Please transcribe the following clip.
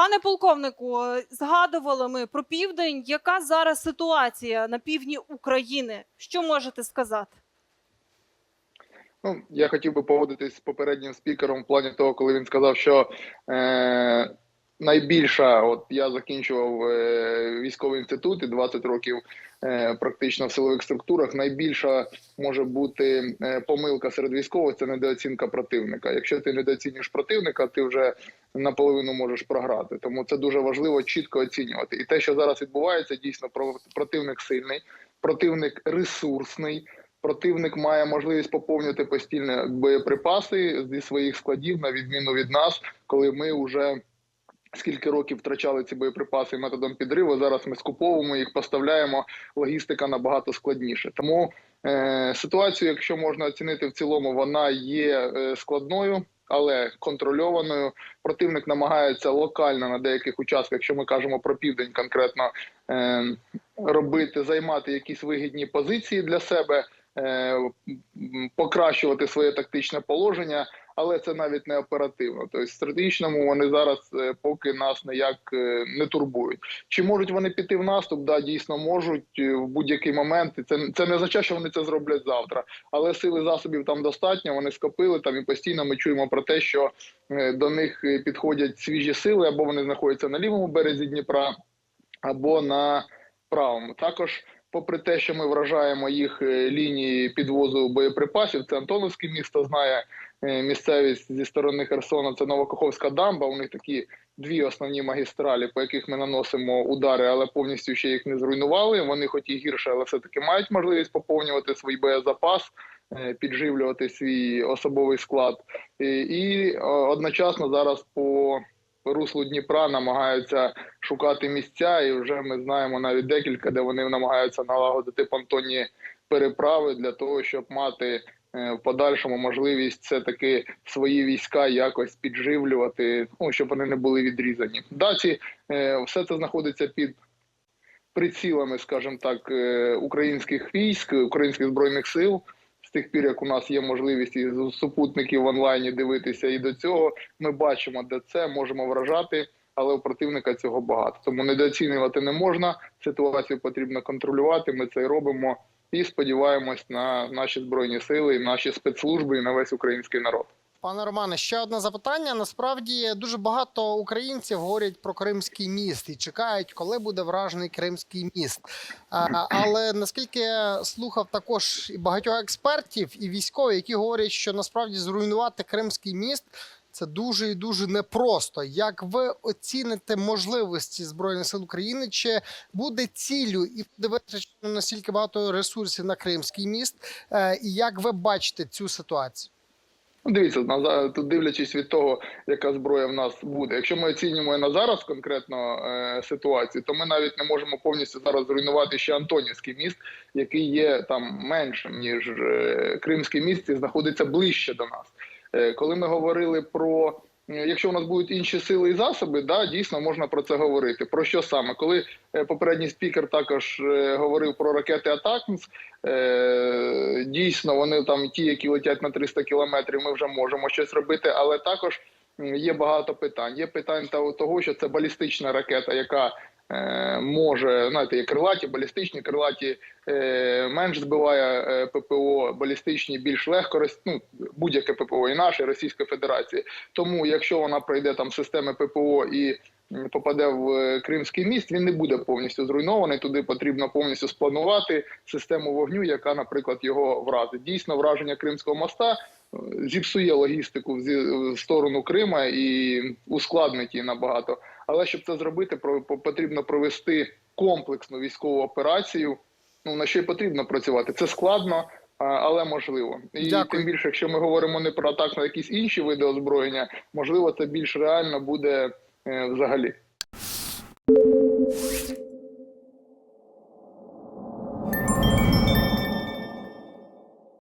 Пане полковнику, згадували ми про південь. Яка зараз ситуація на півдні України? Що можете сказати? Ну, я хотів би погодитись з попереднім спікером в плані того, коли він сказав, що е, найбільша, от я закінчував е, військовий інститут і 20 років е, практично в силових структурах. Найбільша може бути е, помилка серед військових це недооцінка противника. Якщо ти недооцінюєш противника, ти вже наполовину можеш програти. Тому це дуже важливо чітко оцінювати. І те, що зараз відбувається, дійсно про- противник сильний, противник ресурсний. Противник має можливість поповнювати постійно боєприпаси зі своїх складів, на відміну від нас, коли ми вже скільки років втрачали ці боєприпаси методом підриву. Зараз ми скуповуємо їх, поставляємо. Логістика набагато складніше. Тому е, ситуацію, якщо можна оцінити в цілому, вона є е, складною. Але контрольованою противник намагається локально на деяких участках, якщо ми кажемо про південь, конкретно е, робити, займати якісь вигідні позиції для себе, е, покращувати своє тактичне положення, але це навіть не оперативно. Тобто, стратегічному вони зараз е, поки нас ніяк е, не турбують. Чи можуть вони піти в наступ? Да, дійсно можуть е, в будь-який момент. Це це не означає, що вони це зроблять завтра, але сили засобів там достатньо. Вони скопили там і постійно ми чуємо про те, що до них підходять свіжі сили, або вони знаходяться на лівому березі Дніпра, або на правому. Також, попри те, що ми вражаємо їх е, лінії підвозу боєприпасів, це Антоновське місто знає е, місцевість зі сторони Херсона. Це Новокаховська дамба. У них такі дві основні магістралі, по яких ми наносимо удари, але повністю ще їх не зруйнували. Вони, хоч і гірше, але все таки мають можливість поповнювати свій боєзапас. е, Підживлювати свій особовий склад, і, одночасно зараз по руслу Дніпра намагаються шукати місця, і вже ми знаємо навіть декілька, де вони намагаються налагодити понтонні переправи для того, щоб мати е, в подальшому можливість все таки свої війська якось підживлювати, ну щоб вони не були відрізані. Даці е, все це знаходиться під прицілами, скажімо так, е, українських військ, українських збройних сил. З тих пір, як у нас є можливість із супутників в онлайні дивитися, і до цього ми бачимо, де це можемо вражати, але у противника цього багато. Тому недооцінювати не можна. Ситуацію потрібно контролювати. Ми це і робимо і сподіваємось на наші збройні сили, і наші спецслужби і на весь український народ. Пане Романе, ще одне запитання. Насправді дуже багато українців говорять про Кримський міст і чекають, коли буде вражений Кримський міст. Але наскільки я слухав також і багатьох експертів і військових, які говорять, що насправді зруйнувати Кримський міст це дуже і дуже непросто. Як ви оціните можливості збройних сил України? Чи буде ціллю і витрачено настільки багато ресурсів на Кримський міст? Е, І як ви бачите цю ситуацію? Ну, Дивіться, тут дивлячись від того, яка зброя в нас буде. Якщо ми оцінюємо на зараз конкретно е, ситуацію, то ми навіть не можемо повністю зараз зруйнувати ще Антонівський міст, який є там меншим ніж е, Кримський міст і знаходиться ближче до нас. Е, коли ми говорили про е, якщо у нас будуть інші сили і засоби, да дійсно можна про це говорити. Про що саме? Коли е, попередній спікер також е, говорив про ракети Атакмс, дійсно вони там ті, які летять на 300 кілометрів, ми вже можемо щось робити, але також є багато питань. Є питань того- що це балістична ракета, яка е, може знаєте, є крилаті, балістичні, крилаті е, менш збиває е, ППО, балістичні більш легко ну, будь-яке ППО і наше, і Російської Федерації. Тому, якщо вона пройде там системи ППО і попаде в е, Кримський міст, він не буде повністю зруйнований. Туди потрібно повністю спланувати систему вогню, яка, наприклад, його вразить. Дійсно, враження Кримського моста е, зіпсує логістику в сторону Крима і ускладнить її набагато. Але щоб це зробити, потрібно провести комплексну військову операцію. Ну на що й потрібно працювати. Це складно, але можливо. І Дякую. тим більше, якщо ми говоримо не про атак на якісь інші види озброєння, можливо, це більш реально буде е, взагалі.